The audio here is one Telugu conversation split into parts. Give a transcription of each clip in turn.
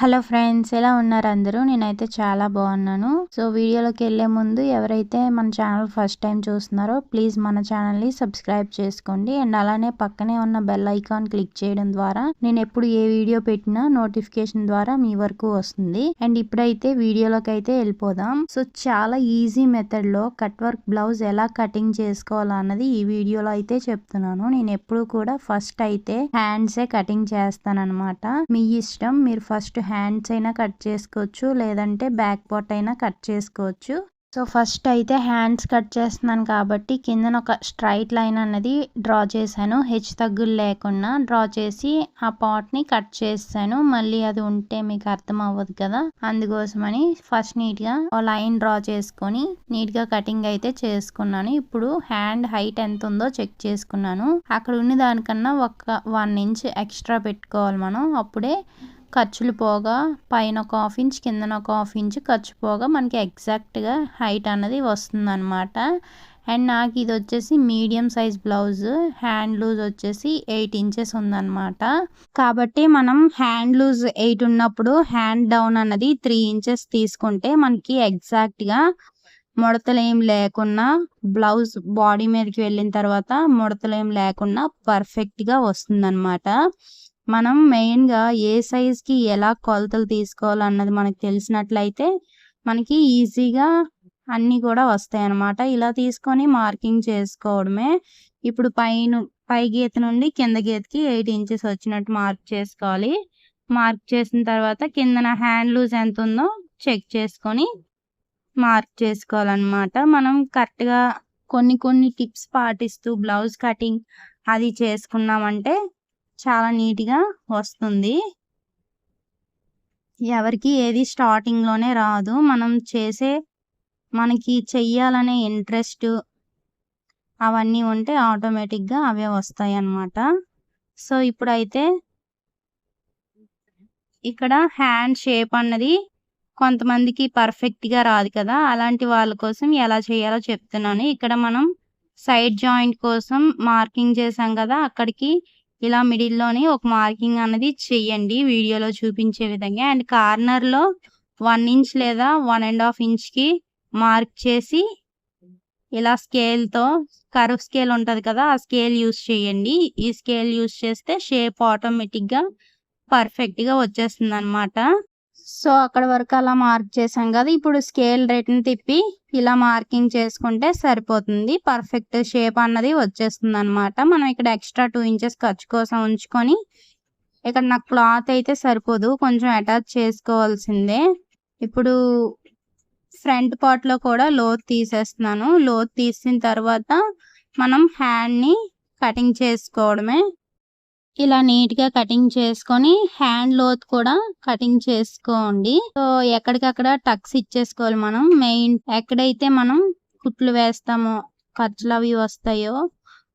హలో ఫ్రెండ్స్ ఎలా ఉన్నారు అందరూ? నేనైతే చాలా బాగున్నాను. సో వీడియోలోకి వెళ్ళే ముందు ఎవరైతే మన ఛానల్ ఫస్ట్ టైం చూస్తున్నారో ప్లీజ్ మన ఛానల్ని సబ్స్క్రైబ్ చేసుకోండి. అండ్ అలానే పక్కనే ఉన్న బెల్ ఐకాన్ క్లిక్ చేయడం ద్వారా నేను ఎప్పుడు ఏ వీడియో పెట్టినా నోటిఫికేషన్ ద్వారా మీ వరకు వస్తుంది. అండ్ ఇప్పుడైతే వీడియోలోకి అయితే వెళ్ళిపోదాం. సో చాలా ఈజీ మెథడ్లో కట్ వర్క్ బ్లౌజ్ ఎలా కటింగ్ చేసుకోవాలన్నది ఈ వీడియోలో అయితే చెప్తున్నాను. నేను ఎప్పుడు కూడా ఫస్ట్ అయితే హ్యాండ్సే కటింగ్ చేస్తానన్నమాట. మీ ఇష్టం మీరు ఫస్ట్ హ్యాండ్స్ అయినా కట్ చేసుకోవచ్చు లేదంటే బ్యాక్ పార్ట్ అయినా కట్ చేసుకోవచ్చు. సో ఫస్ట్ అయితే హ్యాండ్స్ కట్ చేస్తున్నాను కాబట్టి కిందన ఒక స్ట్రైట్ లైన్ అన్నది డ్రా చేశాను. హెచ్ తగ్గులు లేకుండా డ్రా చేసి ఆ పాట్ని కట్ చేశాను మళ్ళీ అది ఉంటే మీకు అర్థం అవ్వదు కదా. అందుకోసమని ఫస్ట్ నీట్గా లైన్ డ్రా చేసుకొని నీట్గా కటింగ్ అయితే చేసుకున్నాను. ఇప్పుడు హ్యాండ్ హైట్ ఎంత ఉందో చెక్ చేసుకున్నాను. అక్కడ ఉన్న దానికన్నా ఒక వన్ ఇంచ్ ఎక్స్ట్రా పెట్టుకోవాలి మనం. అప్పుడే ఖర్చులు పోగా పైన ఒక హాఫ్ ఇంచ్ కిందన ఒక హాఫ్ ఇంచ్ ఖర్చు పోగా మనకి ఎగ్జాక్ట్గా హైట్ అన్నది వస్తుంది అనమాట అండ్ నాకు ఇది వచ్చేసి medium size blouse hand loose వచ్చేసి ఎయిట్ ఇంచెస్ ఉందన్నమాట. కాబట్టి మనం హ్యాండ్ లూజ్ ఎయిట్ ఉన్నప్పుడు హ్యాండ్ డౌన్ అన్నది త్రీ ఇంచెస్ తీసుకుంటే మనకి ఎగ్జాక్ట్గా ముడతలు లేకుండా బ్లౌజ్ బాడీ మీదకి వెళ్ళిన తర్వాత ముడతలు ఏం లేకుండా పర్ఫెక్ట్గా వస్తుందన్నమాట. మనం మెయిన్గా ఏ సైజ్కి ఎలా కొలతలు తీసుకోవాలన్నది మనకు తెలిసినట్లయితే మనకి ఈజీగా అన్నీ కూడా వస్తాయి అన్నమాట ఇలా తీసుకొని మార్కింగ్ చేసుకోవడమే. ఇప్పుడు పైన పై గీత నుండి కింద గీతకి ఎయిట్ ఇంచెస్ వచ్చినట్టు మార్క్ చేసుకోవాలి. మార్క్ చేసిన తర్వాత కిందన హ్యాండ్ లూజ్ ఎంత ఉందో చెక్ చేసుకొని మార్క్ చేసుకోవాలన్నమాట. మనం కరెక్ట్గా కొన్ని కొన్ని టిప్స్ పాటిస్తూ బ్లౌజ్ కటింగ్ అది చేసుకున్నామంటే చాలా నీట్గా వస్తుంది. ఎవరికి ఏది స్టార్టింగ్లోనే రాదు. మనం చేసే మనకి చెయ్యాలనే ఇంట్రెస్ట్ అవన్నీ ఉంటే ఆటోమేటిక్గా అవే వస్తాయి అన్నమాట సో ఇప్పుడైతే ఇక్కడ హ్యాండ్ షేప్ అన్నది కొంతమందికి పర్ఫెక్ట్గా రాదు కదా! అలాంటి వాళ్ళ కోసం ఎలా చేయాలో చెప్తున్నాను. ఇక్కడ మనం సైడ్ జాయింట్ కోసం మార్కింగ్ చేసాం కదా! అక్కడికి ఇలా మిడిల్లోని ఒక మార్కింగ్ అనేది చెయ్యండి వీడియోలో చూపించే విధంగా. అండ్ కార్నర్లో వన్ ఇంచ్ లేదా వన్ అండ్ హాఫ్ ఇంచ్కి మార్క్ చేసి ఇలా స్కేల్తో కరువ్ స్కేల్ ఉంటుంది కదా ఆ స్కేల్ యూస్ చేయండి ఈ స్కేల్ యూస్ చేస్తే షేప్ ఆటోమేటిక్గా పర్ఫెక్ట్గా వచ్చేస్తుంది అనమాట సో అక్కడ వరకు అలా మార్క్ చేసాం కదా. ఇప్పుడు స్కేల్ రేట్ని తిప్పి ఇలా మార్కింగ్ చేసుకుంటే సరిపోతుంది. పర్ఫెక్ట్ షేప్ అన్నది వచ్చేస్తుంది అనమాట మనం ఇక్కడ ఎక్స్ట్రా టూ ఇంచెస్ ఖర్చు కోసం ఉంచుకొని ఇక్కడ నాకు క్లాత్ అయితే సరిపోదు. కొంచెం అటాచ్ చేసుకోవాల్సిందే. ఇప్పుడు ఫ్రంట్ పార్ట్లో కూడా లోత్ తీసేస్తున్నాను. లోత్ తీసిన తర్వాత మనం హ్యాండ్ని కటింగ్ చేసుకోవడమే. ఇలా నీట్గా కటింగ్ చేసుకొని హ్యాండ్ లోత్ కూడా కటింగ్ చేసుకోండి. సో ఎక్కడికక్కడ టక్స్ ఇచ్చేసుకోవాలి మనం. మెయిన్ ఎక్కడైతే మనం కుట్లు వేస్తామో ఖర్చులు అవి వస్తాయో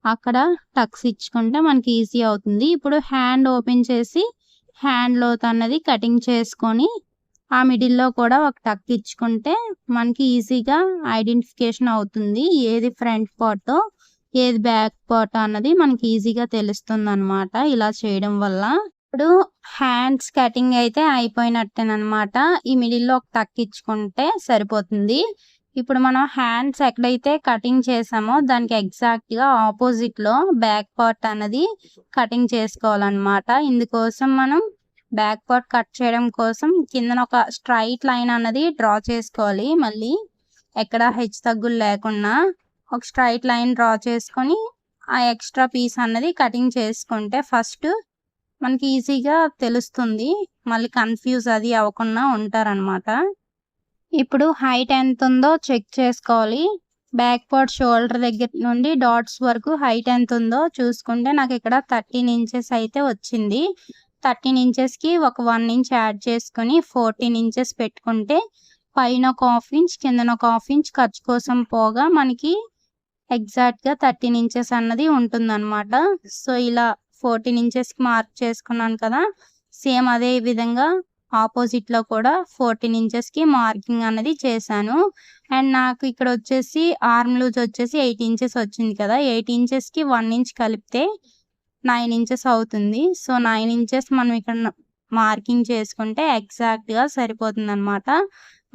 అక్కడ టక్స్ ఇచ్చుకుంటే మనకి ఈజీ అవుతుంది. ఇప్పుడు హ్యాండ్ ఓపెన్ చేసి హ్యాండ్ లోత్ అన్నది కటింగ్ చేసుకొని ఆ మిడిల్లో కూడా ఒక టక్ ఇచ్చుకుంటే మనకి ఈజీగా ఐడెంటిఫికేషన్ అవుతుంది. ఏది ఫ్రంట్ పార్ట్ ఏది బ్యాక్ పార్ట్ అన్నది మనకి ఈజీగా తెలుస్తుంది అనమాట ఇలా చేయడం వల్ల. ఇప్పుడు హ్యాండ్స్ కటింగ్ అయితే అయిపోయినట్టేనమాట ఈ మిడిల్లో ఒక టక్ ఇచ్చుకుంటే సరిపోతుంది. ఇప్పుడు మనం హ్యాండ్స్ ఎక్కడైతే కటింగ్ చేసామో దానికి ఎగ్జాక్ట్గా ఆపోజిట్లో బ్యాక్ పార్ట్ అన్నది కటింగ్ చేసుకోవాలన్నమాట. ఇందుకోసం మనం బ్యాక్ పార్ట్ కట్ చేయడం కోసం కిందన ఒక స్ట్రైట్ లైన్ అన్నది డ్రా చేసుకోవాలి. మళ్ళీ ఎక్కడ హెచ్చు తగ్గులు లేకుండా ఒక స్ట్రైట్ లైన్ డ్రా చేసుకొని ఆ ఎక్స్ట్రా పీస్ అన్నది కటింగ్ చేసుకుంటే ఫస్ట్ మనకి ఈజీగా తెలుస్తుంది. మళ్ళీ కన్ఫ్యూజ్ అది అవ్వకుండా ఉంటారనమాట ఇప్పుడు హైట్ ఎంత ఉందో చెక్ చేసుకోవాలి. బ్యాక్ పార్ట్ షోల్డర్ దగ్గర నుండి డాట్స్ వరకు హైట్ ఎంత ఉందో చూసుకుంటే నాకు ఇక్కడ థర్టీన్ ఇంచెస్ అయితే వచ్చింది. థర్టీన్ ఇంచెస్కి ఒక వన్ ఇంచ్ యాడ్ చేసుకుని ఫోర్టీన్ ఇంచెస్ పెట్టుకుంటే పైన ఒక హాఫ్ ఇంచ్ కిందన ఒక హాఫ్ ఇంచ్ ఖర్చు కోసం పోగా మనకి ఎగ్జాక్ట్గా థర్టీన్ ఇంచెస్ అన్నది ఉంటుందన్నమాట. సో ఇలా ఫోర్టీన్ ఇంచెస్కి మార్క్ చేసుకున్నాను కదా సేమ్ అదే విధంగా ఆపోజిట్లో కూడా ఫోర్టీన్ ఇంచెస్కి మార్కింగ్ అన్నది చేశాను. అండ్ నాకు ఇక్కడ వచ్చేసి ఆర్మ్ లూజ్ వచ్చేసి ఎయిట్ ఇంచెస్ వచ్చింది కదా ఎయిట్ ఇంచెస్కి వన్ ఇంచ్ కలిపితే నైన్ ఇంచెస్ అవుతుంది. సో నైన్ ఇంచెస్ మనం ఇక్కడ మార్కింగ్ చేసుకుంటే ఎగ్జాక్ట్గా సరిపోతుంది అనమాట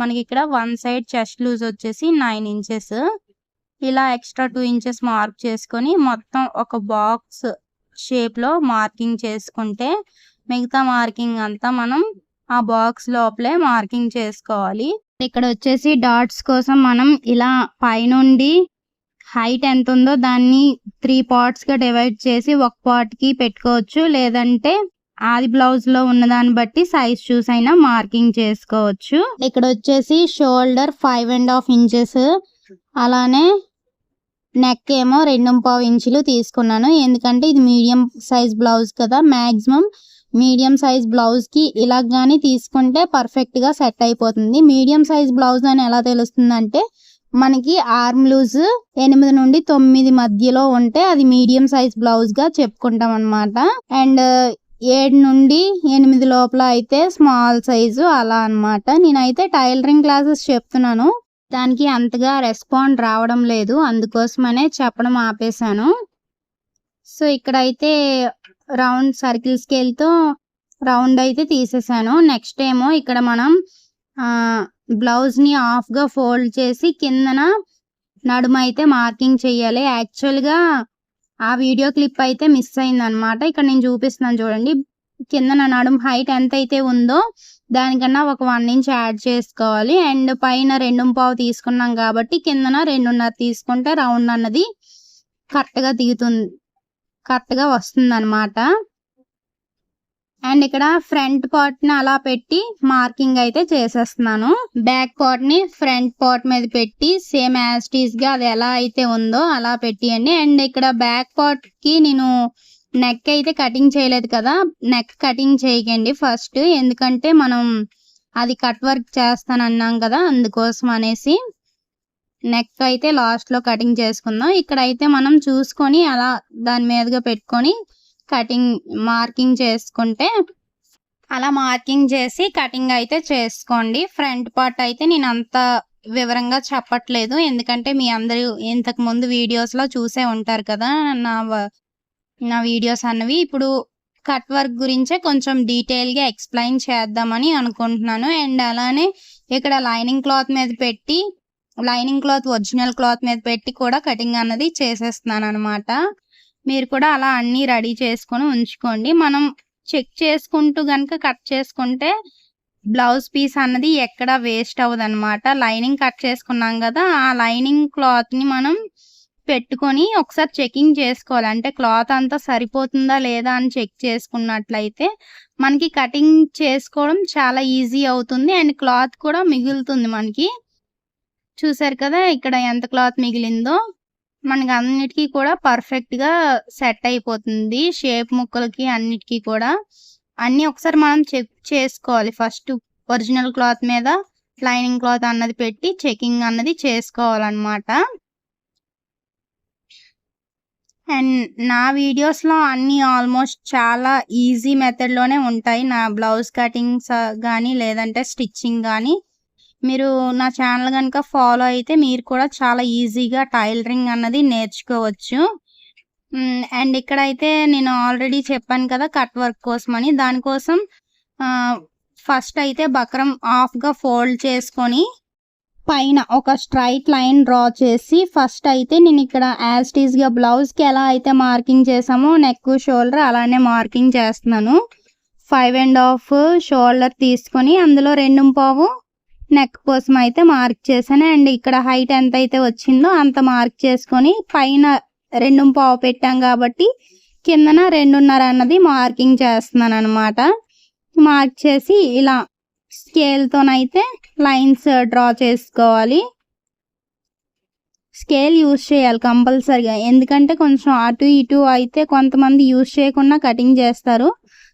మనకి ఇక్కడ వన్ సైడ్ చెస్ట్ లూజ్ వచ్చేసి నైన్ ఇంచెస్. ఇలా ఎక్స్ట్రా టూ ఇంచెస్ మార్క్ చేసుకొని మొత్తం ఒక బాక్స్ షేప్లో మార్కింగ్ చేసుకుంటే మిగతా మార్కింగ్ అంతా మనం ఆ బాక్స్ లోపలే మార్కింగ్ చేసుకోవాలి. ఇక్కడ వచ్చేసి డాట్స్ కోసం మనం ఇలా పైనుండి హైట్ ఎంత ఉందో దాన్ని త్రీ పార్ట్స్గా డివైడ్ చేసి ఒక పార్ట్కి పెట్టుకోవచ్చు. లేదంటే ఆది బ్లౌజ్లో ఉన్న దాన్ని బట్టి సైజ్ చూస్ అయినా మార్కింగ్ చేసుకోవచ్చు. ఇక్కడ వచ్చేసి shoulder five and half inches. అలానే నెక్ ఏమో రెండు పావు ఇంచులు తీసుకున్నాను. ఎందుకంటే ఇది మీడియం సైజ్ బ్లౌజ్ కదా. మ్యాక్సిమం మీడియం సైజ్ బ్లౌజ్కి ఇలా కానీ తీసుకుంటే పర్ఫెక్ట్గా సెట్ అయిపోతుంది. మీడియం సైజ్ బ్లౌజ్ అని ఎలా తెలుస్తుందంటే మనకి ఆర్మ్ లూజ్ ఎనిమిది నుండి తొమ్మిది మధ్యలో ఉంటే అది మీడియం సైజ్ బ్లౌజ్గా చెప్పుకుంటాం అనమాట అండ్ ఏడు నుండి ఎనిమిది లోపల అయితే స్మాల్ సైజు అలా అన్నమాట. నేనైతే టైలరింగ్ క్లాసెస్ చెప్తున్నాను. దానికి అంతగా రెస్పాండ్ రావడం లేదు. అందుకోసమనే చెప్పడం ఆపేశాను. సో ఇక్కడైతే రౌండ్ సర్కిల్ స్కేల్తో రౌండ్ అయితే తీసేసాను నెక్స్ట్ ఏమో ఇక్కడ మనం బ్లౌజ్ని ఆఫ్గా ఫోల్డ్ చేసి కిందన నడుమ అయితే మార్కింగ్ చేయాలి యాక్చువల్గా ఆ వీడియో క్లిప్ అయితే మిస్ అయిందనమాట ఇక్కడ నేను చూపిస్తున్నాను చూడండి. కింద నా నడుం హైట్ ఎంత అయితే ఉందో దానికన్నా ఒక వన్ ఇంచ్ యాడ్ చేసుకోవాలి. అండ్ పైన రెండు పావు తీసుకున్నాం కాబట్టి కిందన రెండున్నర తీసుకుంటే రౌండ్ అన్నది కరెక్ట్గా దిగుతుంది కరెక్ట్గా వస్తుంది అనమాట అండ్ ఇక్కడ ఫ్రంట్ పార్ట్ని అలా పెట్టి మార్కింగ్ అయితే చేసేస్తున్నాను. బ్యాక్ పార్ట్ని ఫ్రంట్ పార్ట్ మీద పెట్టి సేమ్ యాస్టీస్గా అది ఎలా అయితే ఉందో అలా పెట్టియండి. అండ్ ఇక్కడ బ్యాక్ పార్ట్కి నేను నెక్ అయితే కటింగ్ చేయలేదు కదా నెక్ కటింగ్ చేయకండి ఫస్ట్ ఎందుకంటే మనం అది కట్ వర్క్ చేస్తానన్నాం కదా అందుకోసం అనేసి నెక్ అయితే లాస్ట్లో కటింగ్ చేసుకుందాం. ఇక్కడ అయితే మనం చూసుకొని అలా దాని మీదుగా పెట్టుకొని కటింగ్ మార్కింగ్ చేసుకుంటే అలా మార్కింగ్ చేసి కటింగ్ అయితే చేసుకోండి. ఫ్రంట్ పార్ట్ అయితే నేను అంత వివరంగా చెప్పట్లేదు. ఎందుకంటే మీ అందరూ ఇంతకు ముందు చూసే ఉంటారు కదా నా వ- నా వీడియోస్ అన్నవి ఇప్పుడు కట్ వర్క్ గురించే కొంచెం డీటెయిల్గా ఎక్స్ప్లెయిన్ చేద్దామని అనుకుంటున్నాను. అండ్ అలానే ఇక్కడ లైనింగ్ క్లాత్ మీద పెట్టి లైనింగ్ క్లాత్ ఒరిజినల్ క్లాత్ మీద పెట్టి కూడా కటింగ్ అన్నది చేసేస్తున్నాను అనమాట మీరు కూడా అలా అన్ని రెడీ చేసుకొని ఉంచుకోండి. మనం చెక్ చేసుకుంటూ కనుక కట్ చేసుకుంటే బ్లౌజ్ పీస్ అన్నది ఎక్కడ వేస్ట్ అవ్వదు అనమాట లైనింగ్ కట్ చేసుకున్నాం కదా ఆ లైనింగ్ క్లాత్ని మనం పెట్టుకొని ఒకసారి చెకింగ్ చేసుకోవాలి. అంటే క్లాత్ అంతా సరిపోతుందా లేదా అని చెక్ చేసుకున్నట్లయితే మనకి కటింగ్ చేసుకోవడం చాలా ఈజీ అవుతుంది. అండ్ క్లాత్ కూడా మిగులుతుంది మనకి. చూసారు కదా ఇక్కడ ఎంత క్లాత్ మిగిలిందో? మనకి అన్నిటికీ కూడా పర్ఫెక్ట్గా సెట్ అయిపోతుంది. షేప్ ముక్కలకి అన్నిటికీ కూడా. అన్ని ఒకసారి మనం చెక్ చేసుకోవాలి. ఫస్ట్ ఒరిజినల్ క్లాత్ మీద లైనింగ్ క్లాత్ అన్నది పెట్టి చెకింగ్ అన్నది చేసుకోవాలన్నమాట. అండ్ నా వీడియోస్లో అన్నీ అన్ని ఆల్మోస్ట్ చాలా ఈజీ మెథడ్లోనే ఉంటాయి. నా బ్లౌజ్ కటింగ్స్ కానీ లేదంటే స్టిచ్చింగ్ కానీ మీరు నా ఛానల్ కనుక ఫాలో అయితే మీరు కూడా చాలా ఈజీగా టైలరింగ్ అన్నది నేర్చుకోవచ్చు. అండ్ ఇక్కడైతే నేను ఆల్రెడీ చెప్పాను కదా కట్ వర్క్ కోసం అని దానికోసం ఫస్ట్ అయితే బక్రం ఆఫ్గా ఫోల్డ్ చేసుకొని పైన ఒక స్ట్రైట్ లైన్ డ్రా చేసి ఫస్ట్ అయితే నేను ఇక్కడ యాజ్ బ్లౌజ్కి ఎలా అయితే మార్కింగ్ చేసామో నెక్ షోల్డర్ అలానే మార్కింగ్ చేస్తున్నాను. ఫైవ్ అండ్ హాఫ్ షోల్డర్ తీసుకొని అందులో రెండు పావు నెక్ కోసం అయితే మార్క్ చేశాను. అండ్ ఇక్కడ హైట్ ఎంత అయితే వచ్చిందో అంత మార్క్ చేసుకొని పైన రెండు పావు పెట్టాం కాబట్టి కిందన రెండున్నర అన్నది మార్కింగ్ చేస్తున్నాను అనమాట మార్క్ చేసి ఇలా స్కేల్తోనైతే లైన్స్ డ్రా చేసుకోవాలి. స్కేల్ యూస్ చేయాలి కంపల్సరిగా. ఎందుకంటే కొంచెం అటు ఇటు అయితే కొంతమంది యూస్ చేయకుండా కటింగ్ చేస్తారు.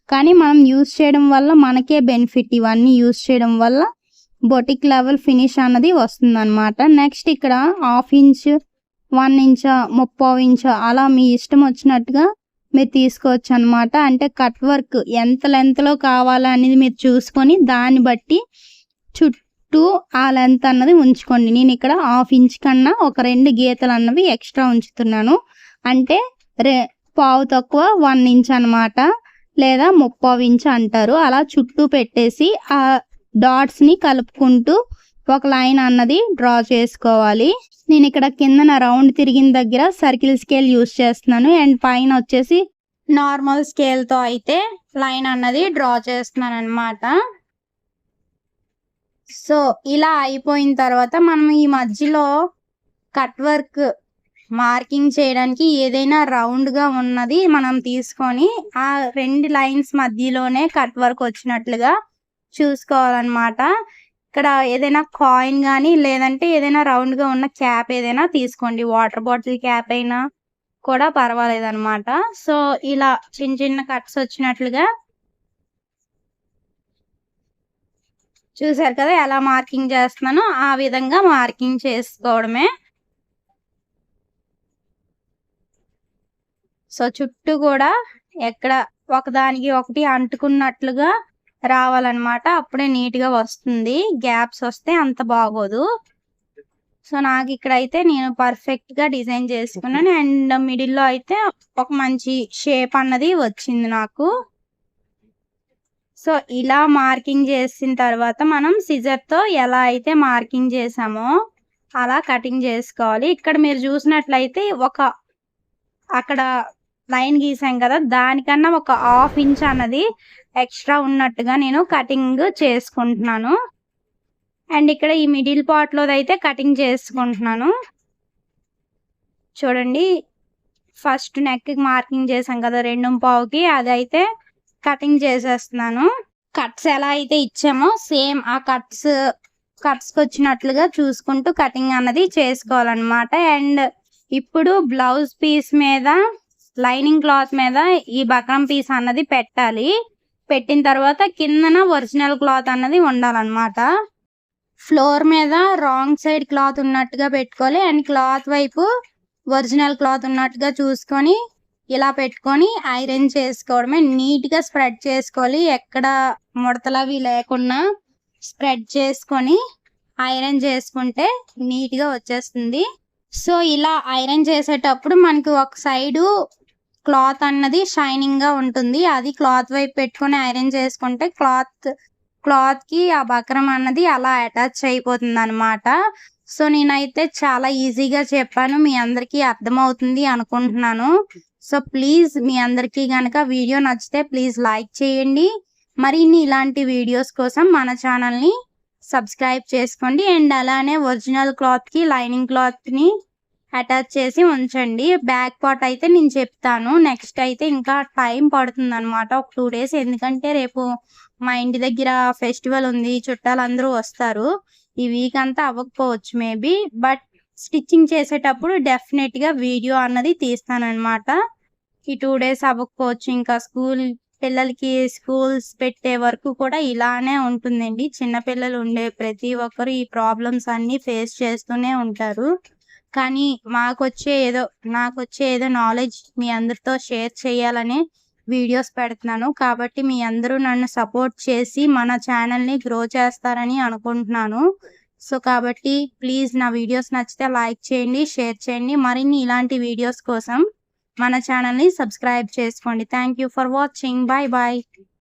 కానీ మనం యూజ్ చేయడం వల్ల మనకే బెనిఫిట్ ఇవన్నీ యూస్ చేయడం వల్ల బొటిక్ లెవెల్ ఫినిష్ అన్నది వస్తుంది అనమాట నెక్స్ట్ ఇక్కడ హాఫ్ ఇంచ్ వన్ ఇంచ్ ముప్పావు ఇంచ్ అలా మీ ఇష్టం వచ్చినట్టుగా మీరు తీసుకోవచ్చు అనమాట అంటే కట్ వర్క్ ఎంత లెంత్లో కావాలనేది మీరు చూసుకొని దాన్ని బట్టి చుట్టూ ఆ లెంత్ అన్నది ఉంచుకోండి. నేను ఇక్కడ హాఫ్ ఇంచ్ కన్నా ఒక రెండు గీతలు అన్నవి ఎక్స్ట్రా ఉంచుతున్నాను. అంటే రే పావు తక్కువ వన్ ఇంచ్ అనమాట లేదా ముప్పావు ఇంచ్ అంటారు. అలా చుట్టూ పెట్టేసి ఆ డాట్స్ని కలుపుకుంటూ ఒక లైన్ అన్నది డ్రా చేసుకోవాలి. నేను ఇక్కడ కిందన రౌండ్ తిరిగిన దగ్గర సర్కిల్ స్కేల్ యూస్ చేస్తున్నాను. అండ్ పైన వచ్చేసి నార్మల్ స్కేల్తో అయితే లైన్ అన్నది డ్రా చేస్తున్నాను అనమాట సో ఇలా అయిపోయిన తర్వాత మనం ఈ మధ్యలో కట్ వర్క్ మార్కింగ్ చేయడానికి ఏదైనా రౌండ్గా ఉన్నది మనం తీసుకొని ఆ రెండు లైన్స్ మధ్యలోనే కట్ వర్క్ వచ్చినట్లుగా చూసుకోవాలన్నమాట. ఇక్కడ ఏదైనా కాయిన్ కానీ లేదంటే ఏదైనా రౌండ్గా ఉన్న క్యాప్ ఏదైనా తీసుకోండి. వాటర్ బాటిల్ క్యాప్ అయినా కూడా పర్వాలేదు అనమాట సో ఇలా చిన్న చిన్న కట్స్ వచ్చినట్లుగా చూసారు కదా ఎలా మార్కింగ్ చేస్తున్నానో? ఆ విధంగా మార్కింగ్ చేసుకోవడమే. సో చుట్టూ కూడా ఎక్కడ ఒకదానికి ఒకటి అంటుకున్నట్లుగా రావాలన్నమాట. అప్పుడే నీట్గా వస్తుంది. గ్యాప్స్ వస్తే అంత బాగోదు. సో నాకు ఇక్కడైతే నేను పర్ఫెక్ట్గా డిజైన్ చేసుకున్నాను. అండ్ మిడిల్లో అయితే ఒక మంచి షేప్ అన్నది వచ్చింది నాకు. సో ఇలా మార్కింగ్ చేసిన తర్వాత మనం సిజర్తో ఎలా అయితే మార్కింగ్ చేసామో అలా కటింగ్ చేసుకోవాలి. ఇక్కడ మీరు చూసినట్లయితే ఒక అక్కడ లైన్ గీసాం కదా దానికన్నా ఒక హాఫ్ ఇంచ్ అన్నది ఎక్స్ట్రా ఉన్నట్టుగా నేను కటింగ్ చేసుకుంటున్నాను. అండ్ ఇక్కడ ఈ మిడిల్ పార్ట్లో అయితే కటింగ్ చేసుకుంటున్నాను. చూడండి ఫస్ట్ నెక్ మార్కింగ్ చేసాం కదా రెండు పావుకి అదైతే కటింగ్ చేసేస్తున్నాను. కట్స్ ఎలా అయితే ఇచ్చామో సేమ్ ఆ కట్స్ కట్స్కి వచ్చినట్లుగా చూసుకుంటూ కటింగ్ అన్నది చేసుకోవాలన్నమాట. అండ్ ఇప్పుడు బ్లౌజ్ పీస్ మీద లైనింగ్ క్లాత్ మీద ఈ బక్రం పీస్ అన్నది పెట్టాలి. పెట్టిన తర్వాత కిందన ఒరిజినల్ క్లాత్ అన్నది ఉండాలన్నమాట. ఫ్లోర్ మీద రాంగ్ సైడ్ క్లాత్ ఉన్నట్టుగా పెట్టుకోవాలి. అండ్ క్లాత్ వైపు ఒరిజినల్ క్లాత్ ఉన్నట్టుగా చూసుకొని ఇలా పెట్టుకొని ఐరన్ చేసుకోవడమే. నీట్గా స్ప్రెడ్ చేసుకోవాలి. ఎక్కడ ముడతలవి లేకుండా స్ప్రెడ్ చేసుకొని ఐరన్ చేసుకుంటే నీట్గా వచ్చేస్తుంది. సో ఇలా ఐరన్ చేసేటప్పుడు మనకి ఒక సైడు క్లాత్ అన్నది షైనింగ్గా ఉంటుంది. అది క్లాత్ వైపు పెట్టుకొని ఐరన్ చేసుకుంటే క్లాత్ క్లాత్కి ఆ బక్రం అన్నది అలా అటాచ్ అయిపోతుంది అనమాట సో నేనైతే చాలా ఈజీగా చెప్పాను. మీ అందరికీ అర్థమవుతుంది అనుకుంటున్నాను. సో ప్లీజ్ మీ అందరికీ కనుక వీడియో నచ్చితే ప్లీజ్ లైక్ చేయండి. మరిన్ని ఇలాంటి వీడియోస్ కోసం మన ఛానల్ని సబ్స్క్రైబ్ చేసుకోండి. అండ్ అలానే ఒరిజినల్ క్లాత్కి లైనింగ్ క్లాత్ని అటాచ్ చేసి ఉంచండి. బ్యాక్ పార్ట్ అయితే నేను చెప్తాను. నెక్స్ట్ అయితే ఇంకా టైం పడుతుంది అనమాట ఒక టూ డేస్. ఎందుకంటే రేపు మా ఇంటి దగ్గర ఫెస్టివల్ ఉంది. చుట్టాలందరూ వస్తారు. ఈ వీక్ అంతా అవ్వకపోవచ్చు మేబీ. బట్ స్టిచ్చింగ్ చేసేటప్పుడు డెఫినెట్గా వీడియో అన్నది తీస్తానన్నమాట. ఈ టూ డేస్ అవ్వకపోవచ్చు. ఇంకా స్కూల్ పిల్లలకి స్కూల్స్ పెట్టే వరకు కూడా ఇలానే ఉంటుందండి. చిన్న పిల్లలు ఉండే ప్రతి ఒక్కరు ఈ ప్రాబ్లమ్స్ అన్ని ఫేస్ చేస్తూనే ఉంటారు. కానీ మాకొచ్చే ఏదో నాకు వచ్చే ఏదో నాలెడ్జ్ మీ అందరితో షేర్ చేయాలని వీడియోస్ పెడుతున్నాను. కాబట్టి మీ అందరూ నన్ను సపోర్ట్ చేసి మన ఛానల్ని గ్రో చేస్తారని అనుకుంటున్నాను. సో కాబట్టి ప్లీజ్ నా వీడియోస్ నచ్చితే లైక్ చేయండి షేర్ చేయండి. మరిన్ని ఇలాంటి వీడియోస్ కోసం మన ఛానల్ని సబ్స్క్రైబ్ చేసుకోండి. Thank you for watching bye bye